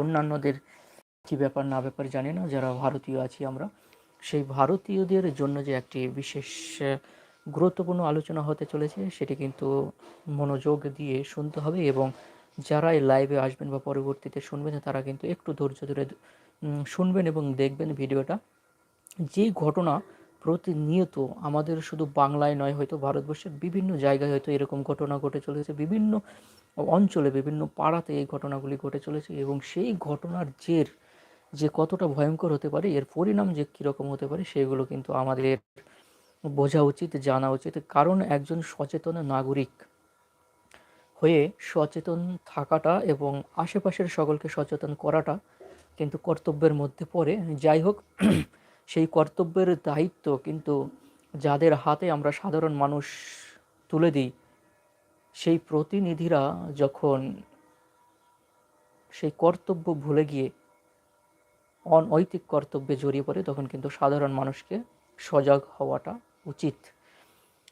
অন্যান্যদের কী ব্যাপার না ব্যাপার জানি না, যারা ভারতীয় আছি আমরা। সেই ভারতীয়দের জন্য যে একটি বিশেষ গুরুত্বপূর্ণ আলোচনা হতে চলেছে, সেটি কিন্তু মনোযোগ দিয়ে শুনতে হবে এবং যারা এই লাইভে আসবেন বা পরবর্তীতে শুনবেন, তারা কিন্তু একটু ধৈর্য ধরে শুনবেন এবং দেখবেন ভিডিওটা। যে ঘটনা প্রতিনিয়ত আমাদের শুধু বাংলায় নয়, হয়তো ভারতবর্ষের বিভিন্ন জায়গায় হয়তো এরকম ঘটনা ঘটে চলেছে, বিভিন্ন অঞ্চলে বিভিন্ন পাড়াতে এই ঘটনাগুলি ঘটে চলেছে এবং সেই ঘটনার জের যে কতটা ভয়ঙ্কর হতে পারে, এর পরিণাম যে কীরকম হতে পারে, সেগুলো কিন্তু আমাদের বোঝা উচিত, জানা উচিত। কারণ একজন সচেতন নাগরিক হয়ে সচেতন থাকাটা এবং আশেপাশের সকলকে সচেতন করাটা কিন্তু কর্তব্যের মধ্যে পড়ে। যাই হোক, সেই কর্তব্যের দায়িত্ব কিন্তু যাদের হাতে আমরা সাধারণ মানুষ তুলে দিই সেই প্রতিনিধিরা যখন সেই কর্তব্য ভুলে গিয়ে অনৈতিক কর্তব্যে জড়িয়ে পড়ে, তখন কিন্তু সাধারণ মানুষকে সজাগ হওয়াটা উচিত।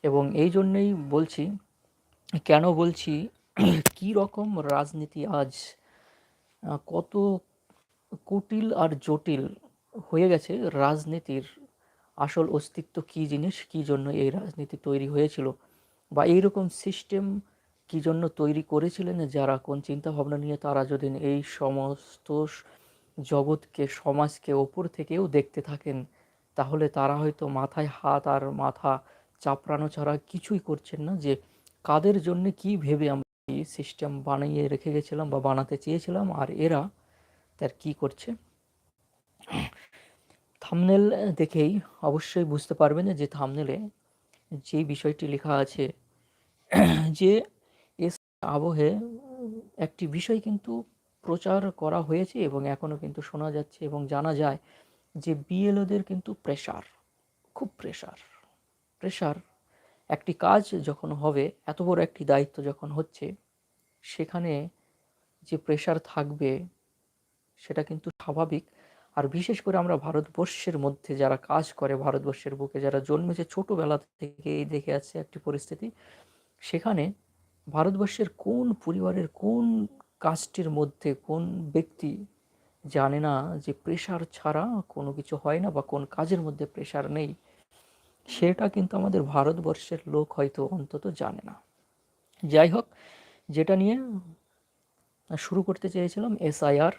এবং এই জন্যেই বলছি, কেন বলছি, কী রকম রাজনীতি আজ কত কুটিল আর জটিল হয়ে গেছে, রাজনীতির আসল অস্তিত্ব কী জিনিস, কী জন্য এই রাজনীতি তৈরি হয়েছিল। বা এইরকম সিস্টেম কী জন্য তৈরি করেছিলেন যারা কোন চিন্তা ভাবনা নিয়ে তারা যদি এই সমস্ত জগৎকে, সমাজকে ওপর থেকেও দেখতে থাকেন, তাহলে তারা হয়তো মাথায় হাত আর মাথা চাপড়ানো ছাড়া কিছুই করছেন না যে কাদের জন্য কি ভেবে আমরা এই সিস্টেম বানিয়ে রেখে গেছিলাম বা বানাতে চেয়েছিলাম আর এরা তার কি করছে? থামনেল দেখেই অবশ্যই বুঝতে পারবেন যে থামনেলে যে বিষয়টি লেখা আছে, যে এস আবহে একটি বিষয় কিন্তু প্রচার করা হয়েছে এবং এখনও কিন্তু শোনা যাচ্ছে এবং জানা যায় যে বিএলওদের কিন্তু প্রেশার খুব প্রেশার প্রেশার একটি কাজ যখন হবে, এত বড় একটি দায়িত্ব যখন হচ্ছে, সেখানে যে প্রেশার থাকবে, সেটা কিন্তু স্বাভাবিক। আর বিশেষ করে আমরা ভারতবর্ষের মধ্যে যারা কাজ করে, ভারতবর্ষের বুকে যারা জন্মেছে ছোটোবেলা থেকে এই দেখে আসছে একটি পরিস্থিতি, সেখানে ভারতবর্ষের কোন পরিবারের কোন কাজটির মধ্যে কোন ব্যক্তি জানে না যে প্রেশার ছাড়া কোনো কিছু হয় না বা কোন কাজের মধ্যে প্রেশার নেই, সেটা কিন্তু আমাদের ভারতবর্ষের লোক হয়তো অন্তত জানে না। যাই হোক, যেটা নিয়ে শুরু করতে চেয়েছিলাম এসআইআর,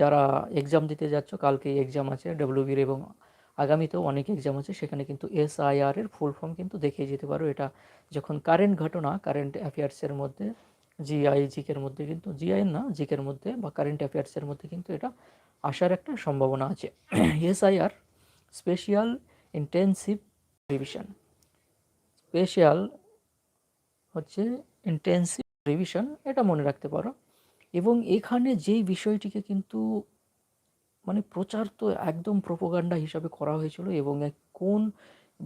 যারা এক্সাম দিতে যাচ্ছ, কালকে এক্সাম আছে ডব্লিউবির এবং আগামীতেও অনেক এক্সাম আছে, সেখানে কিন্তু এসআইআর এর ফুল ফর্ম কিন্তু দেখিয়ে যেতে পারো। এটা যখন কারেন্ট ঘটনা কারেন্ট অ্যাফেয়ার্সের মধ্যে জিআই জিকের মধ্যে কিন্তু জিআই না জিকের মধ্যে বা কারেন্ট অ্যাফেয়ার্সের মধ্যে কিন্তু এটা আসার একটা সম্ভাবনা আছে। SIR special intensive revision special হচ্ছে ইন্টেন্সিভ রিভিশন এটা মনে রাখতে পারো। এবং এখানে যেই বিষয়টিকে কিন্তু মানে প্রচার তো একদম প্রোপোগান্ডা হিসাবে করা হয়েছিল এবং কোন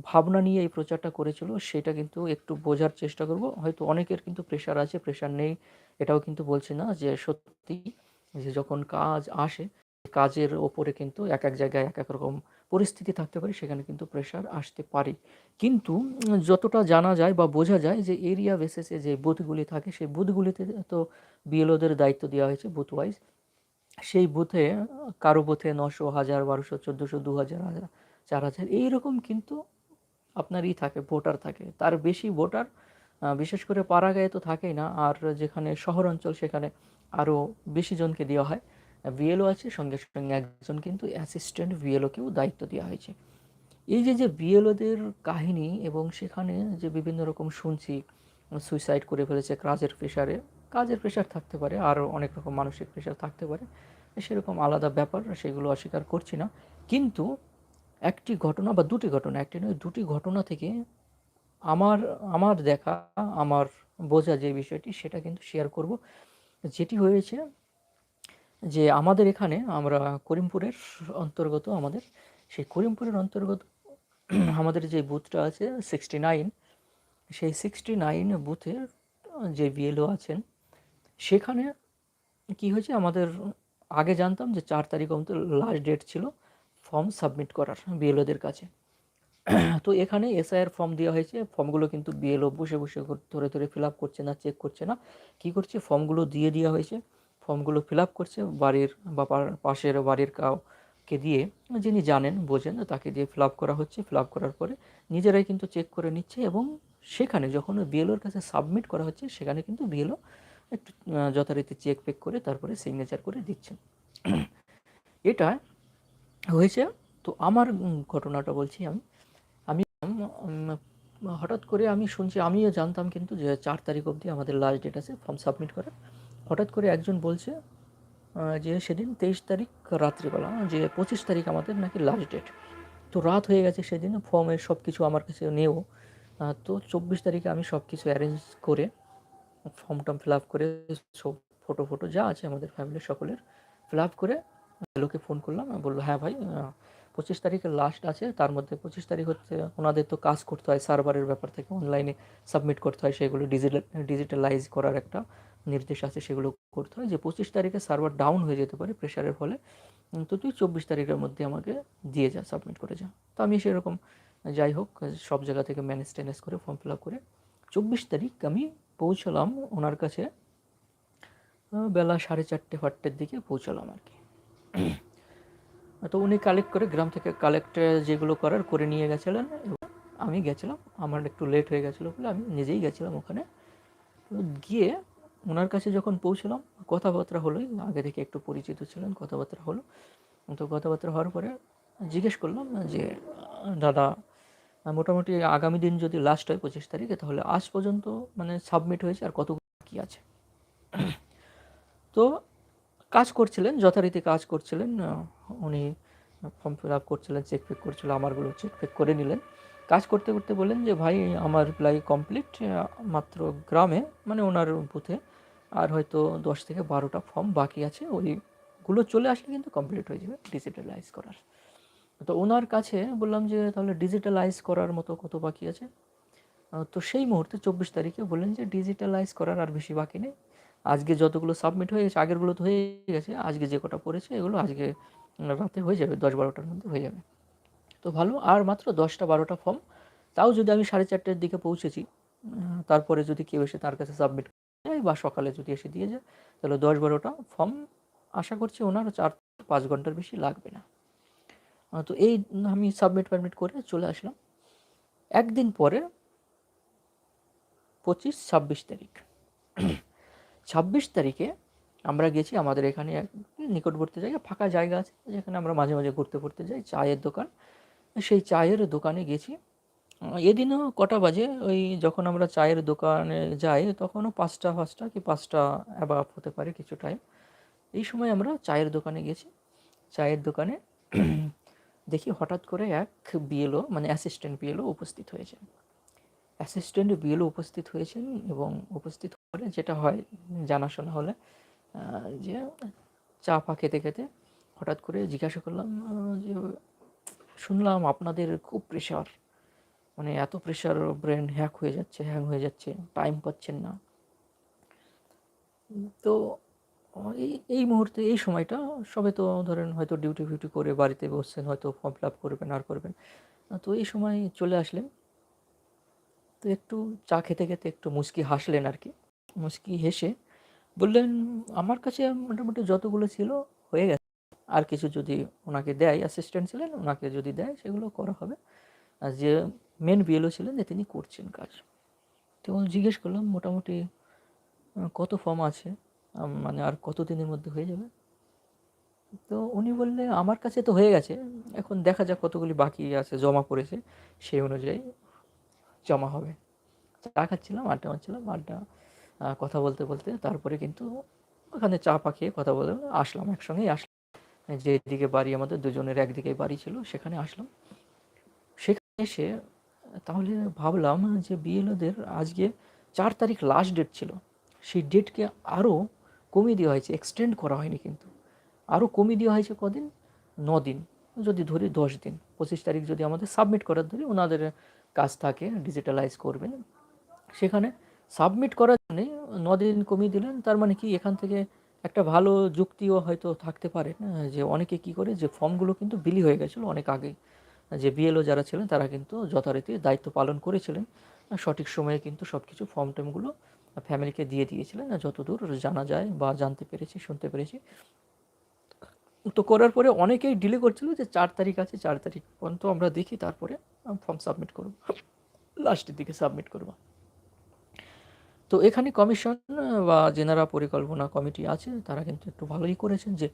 ভাবনা নিয়ে এই প্রচারটা করেছিল সেটা কিন্তু একটু বোঝার চেষ্টা করব। হয়তো অনেকের কিন্তু প্রেশার আছে প্রেশার নেই, এটাও কিন্তু বলছে না যে সত্যি যে যখন কাজ আসে কাজের ওপরে কিন্তু এক এক জায়গায় এক এক রকম পরিস্থিতি থাকতে পারে, সেখানে কিন্তু প্রেশার আসতে পারে। কিন্তু যতটা জানা যায় বা বোঝা যায় যে এরিয়া বেসিসে যে বুথগুলি থাকে, সেই বুথগুলিতে তো বিএলওদের দায়িত্ব দেওয়া হয়েছে বুথ ওয়াইজ সেই বুথে কারও বুথে নশো, হাজার, বারোশো, চোদ্দোশো, দু হাজার হাজার, চার হাজার এইরকম কিন্তু আপনারই থাকে, ভোটার থাকে। তার বেশি ভোটার বিশেষ করে পাড়াগাঁয়ে তো থাকেই না, আর যেখানে শহর অঞ্চল সেখানে আরও বেশি জনকে দেওয়া হয়। বিএলও আছে, সঙ্গে সঙ্গে একজন কিন্তু অ্যাসিস্ট্যান্ট বিএলওকেও দায়িত্ব দেওয়া হয়েছে। এই যে যে বিএলওদের কাহিনী এবং সেখানে যে বিভিন্ন রকম শুনছি সুইসাইড করে ফেলেছে, কাজের প্রেশারে কাজের প্রেশার থাকতে পারে, আরও অনেক রকম মানসিক প্রেশার থাকতে পারে, সেরকম আলাদা ব্যাপার, সেগুলো অস্বীকার করছি না। কিন্তু একটি ঘটনা বা দুটি ঘটনা, একটি নয়, দুটি ঘটনা থেকে আমার আমার দেখা, আমার বোঝা যে বিষয়টি, সেটা কিন্তু শেয়ার করব। যেটি হয়েছে যে আমাদের এখানে আমরা করিমপুরের অন্তর্গত আমাদের, সেই করিমপুরের অন্তর্গত আমাদের যে বুথটা আছে সিক্সটি নাইন সেই সিক্সটি নাইন বুথের যে বিএলও আছেন, সেখানে কি হয়েছে আমাদের, আগে জানতাম যে চার তারিখ অন্তত লাস্ট ডেট ছিল ফর্ম সাবমিট করার বিএলওদের কাছে। তো এখানে এসআইআর ফর্ম দেওয়া হয়েছে ফর্মগুলো কিন্তু বিএলও বসে বসে ধরে ধরে ফিল আপ করছে না চেক করছে না। কি করছে? ফর্মগুলো দিয়ে দেওয়া হয়েছে। ফর্মগুলো ফিল আপ করছে বাড়ির বা পাশের বাড়ির কাউকে দিয়ে যিনি জানেন, বোঝেন তাকে দিয়ে ফিল আপ করা হচ্ছে। ফিল আপ করার পরে নিজেরাই কিন্তু চেক করে নিচ্ছে এবং সেখানে যখন বিএলওর কাছে সাবমিট করা হচ্ছে, সেখানে কিন্তু বিএলও একটু যথারীতি চেক পেক করে তারপরে সিগনেচার করে দিচ্ছেন। এটা হয়েছে। তো আমার ঘটনাটা বলছি আমি। আমি হঠাৎ করে আমি শুনছি, আমিও জানতাম কিন্তু যে চার তারিখ অবধি আমাদের লাস্ট ডেট আছে ফর্ম সাবমিট করার। হঠাৎ করে একজন বলছে যে সেদিন তেইশ তারিখ রাত্রিবেলা, যে পঁচিশ তারিখ আমাদের নাকি লাস্ট ডেট তো রাত হয়ে গেছে সেদিন ফর্মের সব কিছু আমার কাছে নেও তো চব্বিশ তারিখে আমি সব কিছু অ্যারেঞ্জ করে ফর্ম টর্ম ফিল আপ করে, সব ফটো ফটো যা আছে আমাদের ফ্যামিলির সকলের ফিল আপ করে লোকে ফোন করলাম। বলল হ্যাঁ ভাই পঁচিশ তারিখে লাস্ট আছে, তার মধ্যে পঁচিশ তারিখ হচ্ছে ওনাদের তো কাজ করতে হয় সার্ভারের ব্যাপার থেকে অনলাইনে সাবমিট করতে হয়, সেগুলো ডিজিটাল ডিজিটালাইজ করার একটা নির্দেশ আছে সেগুলো করতে হয়। যে পঁচিশ তারিখে সার্ভার ডাউন হয়ে যেতে পারে প্রেশারের ফলে। তো তুই চব্বিশ তারিখের মধ্যে আমাকে দিয়ে যা সাবমিট করে যা। তো আমি সেরকম যাই হোক, সব জায়গা থেকে ম্যানেজ ট্যানেজ করে ফর্ম ফিল আপ করে চব্বিশ তারিখ আমি পৌঁছলাম ওনার কাছে বেলা সাড়ে চারটে ফাটটের দিকে পৌঁছলাম আর কি। তো উনি কালেক্ট করে গ্রাম থেকে কালেক্ট যেগুলো করার করে নিয়ে গেছিলেন আমি গেছিলাম। আমার একটু লেট হয়ে গেছিল বলে আমি নিজেই গেছিলাম ওখানে। গিয়ে ওনার কাছে যখন পৌঁছলাম, কথাবার্তা হলোই আগে থেকে একটু পরিচিত ছিলেন, কথাবার্তা হলো। তো কথাবার্তা হওয়ার পরে জিজ্ঞেস করলাম যে, দাদা, মোটামুটি আগামী দিন যদি লাস্ট হয় পঁচিশ তারিখে, তাহলে আজ পর্যন্ত মানে সাবমিট হয়েছে আর কতগুলো কি আছে? তো কাজ করছিলেন, যথারীতি কাজ করছিলেন। উনি ফর্ম ফিল আপ করছিলেন চেক ফেক করছিলেন আমারগুলো চেক ফেক করে নিলেন। কাজ করতে করতে বললেন যে, ভাই, আমার প্রায় কমপ্লিট মাত্র গ্রামে মানে ওনার বুথে আর হয়তো দশ থেকে বারোটা ফর্ম বাকি আছে, ওইগুলো চলে আসলে কিন্তু কমপ্লিট হয়ে যাবে ডিজিটালাইজ করার। তো ওনার কাছে বললাম যে, তাহলে ডিজিটালাইজ করার মতো কত বাকি আছে? তো সেই মুহূর্তে চব্বিশ তারিখে বললেন যে ডিজিটালাইজ করার আর বেশি বাকি নেই। আজকে যতগুলো সাবমিট হয়ে গেছে, আগেরগুলো তো হয়ে গেছে, আজকে যে কটা পড়েছে, এগুলো আজকে রাতে হয়ে যাবে, দশ বারোটার মধ্যে হয়ে যাবে। তো ভালো, আর মাত্র দশটা বারোটা ফর্ম তাও যদি আমি সাড়ে চারটের দিকে পৌঁছেছি তারপরে যদি কেউ এসে তার কাছে সাবমিট যায় বা সকালে যদি এসে দিয়ে যায়, তাহলে দশ বারোটা ফর্ম আশা করছি ওনার চার পাঁচ ঘণ্টার বেশি লাগবে না। তো এই আমি সাবমিট পাবমিট করে চলে আসলাম। একদিন পরে পঁচিশ ছাব্বিশ তারিখ। ছাব্বিশ তারিখে আমরা গেছি আমাদের এখানে নিকটবর্তী জায়গায় ফাঁকা জায়গা আছে, যেখানে আমরা মাঝে মাঝে ঘুরতে ঘুরতে যাই, চায়ের দোকান। সেই চায়ের দোকানে গেছি। এদিনও কটা বাজে? ওই যখন আমরা চায়ের দোকানে যাই, তখনও পাঁচটা পাঁচটা কি পাঁচটা অ্যাবাভ হতে পারে কিছু টাইম এই সময় আমরা চায়ের দোকানে গেছি। চায়ের দোকানে দেখি হঠাৎ করে এক বিএলও মানে অ্যাসিস্ট্যান্ট বিএলও উপস্থিত হয়েছেন। অ্যাসিস্ট্যান্ট বিএলও উপস্থিত হয়েছেন এবং উপস্থিত করে যেটা হয়, জানাশোনা হলে যে চা ফা খেতে খেতে হঠাৎ করে জিজ্ঞাসা করলাম যে শুনলাম আপনাদের খুব প্রেশার মানে এত প্রেশার ব্রেন হ্যাক হয়ে যাচ্ছে হ্যাং হয়ে যাচ্ছে টাইম পাচ্ছেন না। তো, এই এই মুহূর্তে, এই সময়টা সবে তো ধরেন হয়তো ডিউটি ফিউটি করে বাড়িতে বসছেন, হয়তো ফর্ম ফিল আপ করবেন, আর করবেন। তো এই সময় চলে আসলেন। তো একটু চা খেতে খেতে একটু মুচকি হাসলেন আর কি। মুচকি হেসে বললেন, আমার কাছে মোটামুটি যতগুলো ছিল হয়ে গেছে। আর কিছু যদি ওনাকে দেয় অ্যাসিস্ট্যান্ট ছিলেন, ওনাকে যদি দেয়, সেগুলো করা হবে। আর যে মেন বিএলও ছিলেন যে তিনি করছেন কাজ। তো জিজ্ঞেস করলাম, মোটামুটি কত ফর্ম আছে? মানে আর কত দিনের মধ্যে হয়ে যাবে? তো উনি বললে আমার কাছে তো হয়ে গেছে। এখন দেখা যাক কতগুলি বাকি আছে, জমা পড়েছে। সেই অনুযায়ী জমা হবে। চা খাচ্ছিলাম, আড্ডা মারছিলাম, আড্ডা কথা বলতে বলতে তারপরে কিন্তু ওখানে চা পা খেয়ে কথা বলে আসলাম, একসঙ্গেই আসলাম। যেদিকে বাড়ি আমাদের দুজনের একদিকে বাড়ি ছিল, সেখানে আসলাম। সেখানে এসে তাহলে ভাবলাম যে বিএলওদের আজকে চার তারিখ লাস্ট ডেট ছিল। সেই ডেটকে আরও কমিয়ে দেওয়া হয়েছে এক্সটেন্ড করা হয়নি কিন্তু। আরও কমিয়ে দেওয়া হয়েছে কদিন? ন দিন যদি ধরি দশ দিন। পঁচিশ তারিখ যদি আমাদের সাবমিট করার ধরি, ওনাদের কাজ থাকে ডিজিটালাইজ করবেন। সেখানে সাবমিট করার জন্যে ন দিন কমিয়ে দিলেন। তার মানে কি, এখান থেকে একটা ভালো যুক্তিও হয়তো থাকতে পারে, যে অনেকে কি করে, যে ফর্মগুলো কিন্তু বিলি হয়ে গেছিল অনেক আগেই। যে বিএলও যারা ছিলেন, তারা কিন্তু যথারীতি দায়িত্ব পালন করেছিলেন। সঠিক সময়ে কিন্তু সব কিছু ফর্ম টর্মগুলো ফ্যামিলিকে দিয়ে দিয়েছিলেন। যতদূর জানা যায় বা জানতে পেরেছি, শুনতে পেরেছি, তো করার পরে অনেকেই ডিলে করছিল যে চার তারিখ আছে, চার তারিখ পর্যন্ত আমরা দেখি, তারপরে ফর্ম সাবমিট করব। লাস্টের দিকে সাবমিট করব। তো এখানে কমিশন বা জেনারা পরিকল্পনা কমিটি আছে, তারা কিন্তু একটু ভালোই করেছেন যে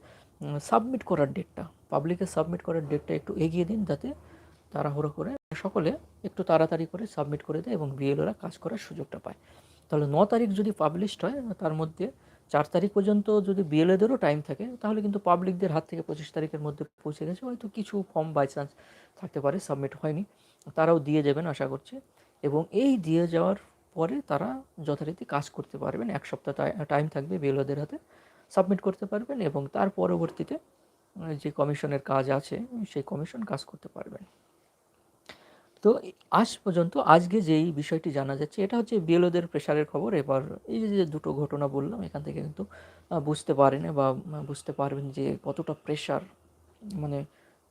সাবমিট করার ডেটটা, পাবলিকে সাবমিট করার ডেটটা একটু এগিয়ে দিন যাতে তাড়াহুড়ো করে সকলে একটু তাড়াতাড়ি করে সাবমিট করে দেয় এবং বিএলওরা কাজ করার সুযোগটা পায়। তাহলে ন তারিখ যদি পাবলিশড হয়, তার মধ্যে চার তারিখ পর্যন্ত যদি বিএলএদেরও টাইম থাকে, তাহলে কিন্তু পাবলিকদের হাত থেকে পঁচিশ তারিখের মধ্যে পৌঁছে গেছে, হয়তো কিছু ফর্ম বাই চান্স থাকতে পারে সাবমিট হয়নি। তারাও দিয়ে যাবেন আশা করছি। এবং এই দিয়ে যাওয়ার পরে তারা যথারীতি কাজ করতে পারবেন। এক সপ্তাহ টাইম থাকবে বিএলওদের হাতে সাবমিট করতে পারবেন এবং তার পরবর্তীতে যে কমিশনের কাজ আছে, সেই কমিশন কাজ করতে পারবেন। তো আজ পর্যন্ত, আজকে যেই বিষয়টি জানা যাচ্ছে, এটা হচ্ছে বিএলওদের প্রেশারের খবর। এবার এই যে দুটো ঘটনা বললাম, এখান থেকে কিন্তু বুঝতে পারেন বা বুঝতে পারবেন যে কতটা প্রেশার মানে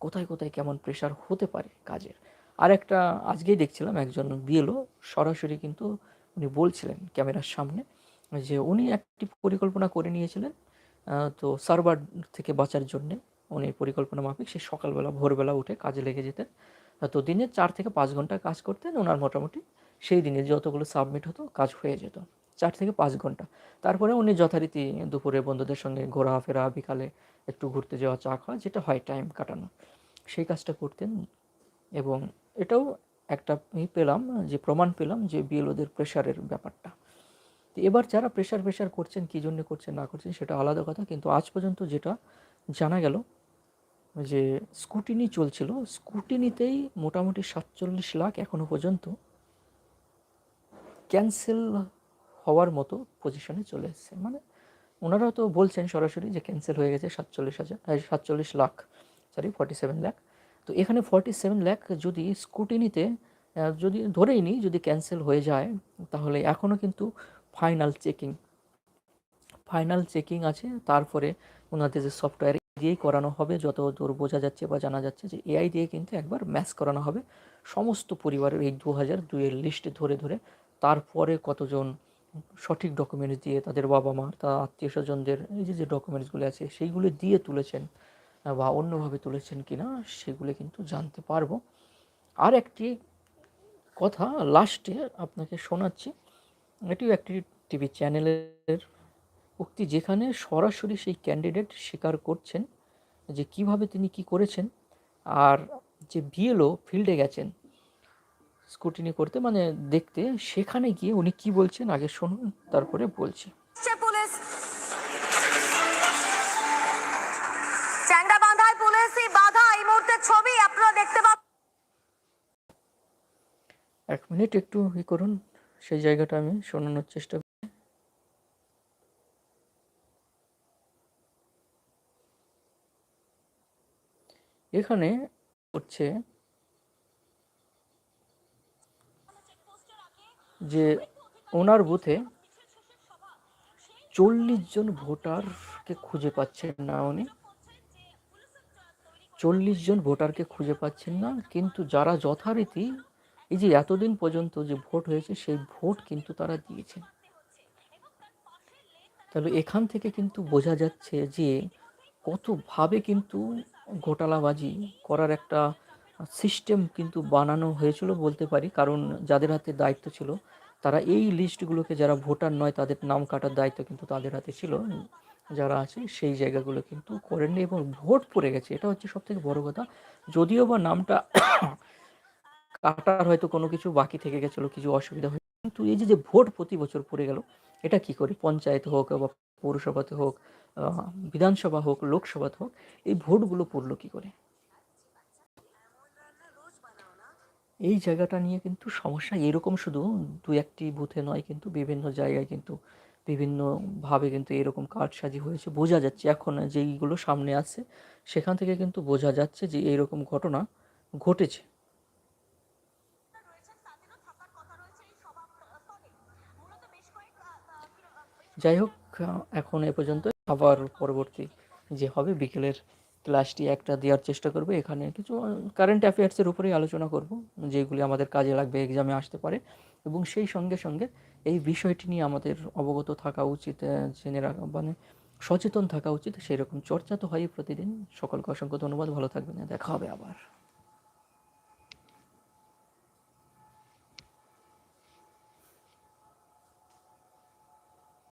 কোথায় কোথায় কেমন প্রেশার হতে পারে কাজের। আর একটা আজকেই দেখছিলাম একজন বিএলও সরাসরি কিন্তু উনি বলছিলেন ক্যামেরার সামনে যে উনি একটি পরিকল্পনা করে নিয়েছিলেন তো সার্ভার থেকে বাঁচার জন্যে উনি পরিকল্পনা মাফিক, সে সকালবেলা, ভোরবেলা উঠে কাজে লেগে যেতেন। তো দিনে চার থেকে পাঁচ ঘণ্টা কাজ করতেন ওনার মোটামুটি সেই দিনে যতগুলো সাবমিট হতো কাজ হয়ে যেত, চার থেকে পাঁচ ঘণ্টা। তারপরে উনি যথারীতি দুপুরে বন্ধুদের সঙ্গে ঘোরাফেরা, বিকালে একটু ঘুরতে যাওয়া, চা খাওয়া, যেটা হয় টাইম কাটানো, সেই কাজটা করতেন। এবং এটাও একটা পেলাম, যে প্রমাণ পেলাম যে বিএলওদের প্রেশারের ব্যাপারটা। তো এবার যারা প্রেশার প্রেশার করছেন, কী জন্য করছেন, না করছেন, সেটা আলাদা কথা। কিন্তু আজ পর্যন্ত যেটা জানা গেল, যে স্কুটিনি চলছিল স্কুটিনিতেই মোটামুটি সাতচল্লিশ লাখ এখনও পর্যন্ত ক্যান্সেল হওয়ার মতো পজিশনে চলে এসছে। মানে ওনারা তো বলছেন সরাসরি যে ক্যান্সেল হয়ে গেছে সাতচল্লিশ হাজার সাতচল্লিশ lakh sorry forty seven lakh. তো এখানে ফর্টি সেভেন লাখ যদি স্কুটিনিতে যদি ধরেই নিই, যদি ক্যান্সেল হয়ে যায়, তাহলে এখনও কিন্তু ফাইনাল চেকিং ফাইনাল চেকিং আছে। তারপরে ওনাদের যে সফটওয়্যার দিয়েই করানো হবে, যত দূর বোঝা যাচ্ছে বা জানা যাচ্ছে যে এআই দিয়ে কিন্তু একবার ম্যাচ করানো হবে। সমস্ত পরিবারের এই দু হাজার দুইয়ের লিস্টে ধরে ধরে তারপরে কতজন সঠিক ডকুমেন্টস দিয়ে তাদের বাবা মা তার আত্মীয় স্বজনদের এই যে যে ডকুমেন্টসগুলো আছে, সেইগুলো দিয়ে তুলেছেন। বা অন্যভাবে তুলেছেন কি না সেগুলো কিন্তু জানতে পারব। আর একটি কথা লাস্টে আপনাকে শোনাচ্ছি। এটিও একটি টিভি চ্যানেলের উক্তি যেখানে সরাসরি সেই ক্যান্ডিডেট স্বীকার করছেন যে কীভাবে তিনি কি করেছেন আর যে বিএলও ফিল্ডে গেছেন স্কুটিনি করতে মানে দেখতে সেখানে গিয়ে উনি কি বলছেন, আগে শুনুন, তারপরে বলছি। ছবি আপনারা দেখতে পাবেন। এক মিনিট একটু ই করুন, সেই জায়গাটা আমি শোনানোর চেষ্টা করি। এখানে হচ্ছে যে ওনার বুথে চল্লিশ জন ভোটারকে খুঁজে পাচ্ছেন না উনি। চল্লিশ জন ভোটারকে খুঁজে পাচ্ছেন না, কিন্তু যারা যথারীতি এই যে এতদিন পর্যন্ত যে ভোট হয়েছে, সেই ভোট কিন্তু তারা দিয়েছেন। তাহলে এখান থেকে কিন্তু বোঝা যাচ্ছে যে কতভাবে কিন্তু ঘোটালাবাজি করার একটা সিস্টেম কিন্তু বানানো হয়েছিল বলতে পারি, কারণ যাদের হাতে দায়িত্ব ছিল, তারা এই লিস্টগুলোকে যারা ভোটার নয়, তাদের নাম কাটার দায়িত্ব কিন্তু তাদের হাতে ছিল। যারা আছে সেই জায়গাগুলো কিন্তু করেননি এবং ভোট পড়ে গেছে। এটা হচ্ছে সব থেকে বড় কথা। যদিও বা নামটা কাটার হয়তো কোনো কিছু বাকি থেকে গেছিল, কিছু অসুবিধা হয়েছে। কিন্তু এই যে ভোট প্রতি বছর পড়ে গেল, এটা কি করে? পঞ্চায়েত হোক বা পৌরসভাতে হোক বিধানসভা হোক, লোকসভাতে হোক, এই ভোটগুলো পড়ল কি করে? এই জায়গাটা নিয়ে কিন্তু সমস্যা এরকম শুধু দু একটি বুথে নয়, কিন্তু বিভিন্ন জায়গায় কিন্তু বিভিন্নভাবে কিন্তু এরকম কারসাজি হয়েছে। বোঝা যাচ্ছে এখন যেইগুলো সামনে আছে, সেখান থেকে কিন্তু বোঝা যাচ্ছে যে এইরকম ঘটনা ঘটেছে। যাই হোক, এখন এ পর্যন্ত আবার পরবর্তী যে হবে বিকেলের ক্লাসটি একটা দেওয়ার চেষ্টা করব। এখানে কিছু কারেন্ট অ্যাফেয়ার্সের উপরেই আলোচনা করব, যেগুলি আমাদের কাজে লাগবে এক্সামে আসতে পারে। এবং সেই সঙ্গে সঙ্গে এই বিষয়টি নিয়ে আমাদের অবগত থাকা উচিত জেনে রাখা মানে সচেতন থাকা উচিত, সেরকম চর্চা তো হয় প্রতিদিন। সকলকে অসংখ্য ধন্যবাদ, ভালো থাকবেন, দেখা হবে আবার।